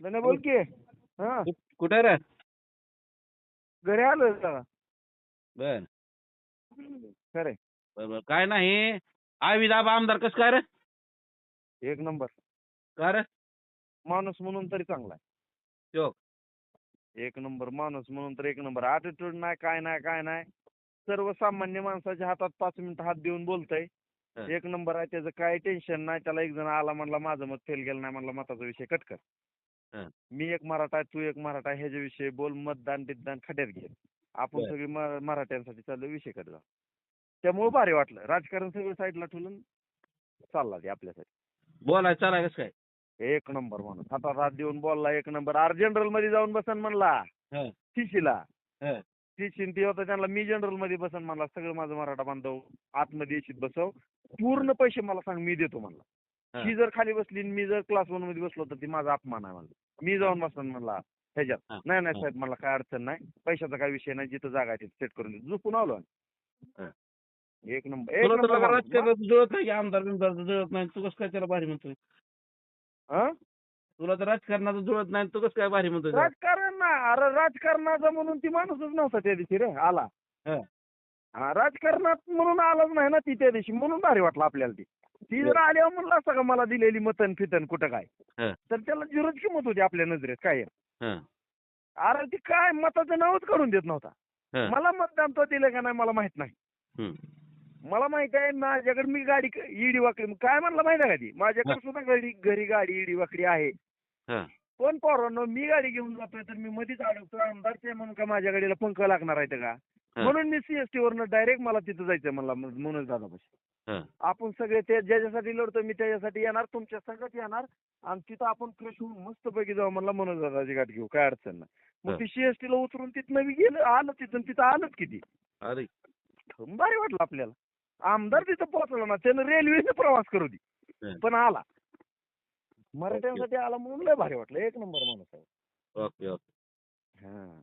नाही बोल की. हा. कुठे रे? घरी आलो जरा. बर. खरे बर बर. काय नाही. आविदाब आमदार कसं काय रे? एक नंबर. का रे? माणूस म्हणून तरी चांगला आहे. एक नंबर माणूस म्हणून तर एक नंबर. ॲटिट्यूड नाही काय नाही काय नाही. सर्वसामान्य माणसाच्या हातात पाच मिनिटं हात देऊन बोलतय. हा. एक नंबर आहे त्याचं काय टेन्शन नाही. त्याला एक जण आला म्हणला माझं मत फेल गेलं नाही म्हणला मताचा विषय कट कर. हा. मी एक मराठा तू एक मराठा ह्याच्याविषयी बोल मतदान बितदान खड्यात घे. आपण बर. सगळी म- मराठ्यांसाठी चाललो विषय जा त्यामुळे भारी वाटलं. राजकारण सगळं साईडला ठेवून चालला ते आपल्यासाठी. बोलाय चालाय कसं काय? एक नंबर म्हणून. हातात हात देऊन बोलला एक नंबर. आर जनरलमध्ये जाऊन बसन म्हणला. हा. हा. टिशीन ते होता त्यांना मी जनरलमध्ये बसन म्हणला सगळं माझं मराठा बांधव आतमध्ये येशीत बसव. पूर्ण पैसे मला सांग मी देतो म्हणला. ती जर खाली बसली आणि मी जर क्लास वनमध्ये बसलो तर ती माझा अपमान आहे म्हणला मी जाऊन बसन म्हणला. ह्याच्यात नाही नाही. साहेब मला काय अडचण नाही पैशाचा काय विषय नाही जिथं जागा आहे तिथं सेट करून देतो झोपून आलो. एक नंबर एक तुला तर नंबर. राजकारणात जुळत नाही आमदार बिमदार जुळत नाही तू कसं काय त्याला भारी म्हणतोय हा? तुला तर राजकारणाचं जुळत नाही तू कसं काय भारी म्हणतोय? राजकारण ना अरे राजकारणाचा म्हणून ती माणूसच नव्हता त्या दिवशी रे आला राजकारणात म्हणून आलाच नाही ना ती त्या दिवशी म्हणून भारी वाटलं आपल्याला ती ती जर आल्यावर म्हणलं असतं का मला दिलेली मतन फितन कुठं काय हा. तर त्याला झिरोच किंमत होती आपल्या नजरेत काय हा, अरे ती काय मताचं नावच काढून देत नव्हता हा. मला मतदान तो दिलं का नाही मला माहीत नाही. मला माहीत आहे माझ्याकडे मी गाडी ईडी वाकडी काय म्हणलं माहिती आहे का ती माझ्याकडे सुद्धा घरी घरी गाडी ईडी वाकडी आहे हा. कोण पोरांनो मी गाडी घेऊन जातोय तर मी मध्येच अडकतो आमदार ते म्हणून का माझ्या गाडीला पंख लागणार आहेत का. म्हणून मी सीएसटी वरनं डायरेक्ट मला तिथं जायचं मला म्हणून दादा हा. आपण सगळे ते ज्याच्यासाठी लढतो मी त्याच्यासाठी येणार तुमच्या संगत येणार आणि तिथं आपण फ्रेश होऊन मस्तपैकी जाऊ म्हणला मनोज दादाची गाठ घेऊ काय अडचण नाही. मग ती सीएसटी ला उतरून तिथनं मी गेलं आलं तिथून तिथं आलंच किती? अरे. भारी वाटलं आपल्याला. आमदार तिथं पोहोचला ना त्यानं रेल्वेने प्रवास करू दे. पण आला. मराठ्यांसाठी आला म्हणून लय भारी वाटलं एक नंबर माणूस आहे. Okay okay. हा.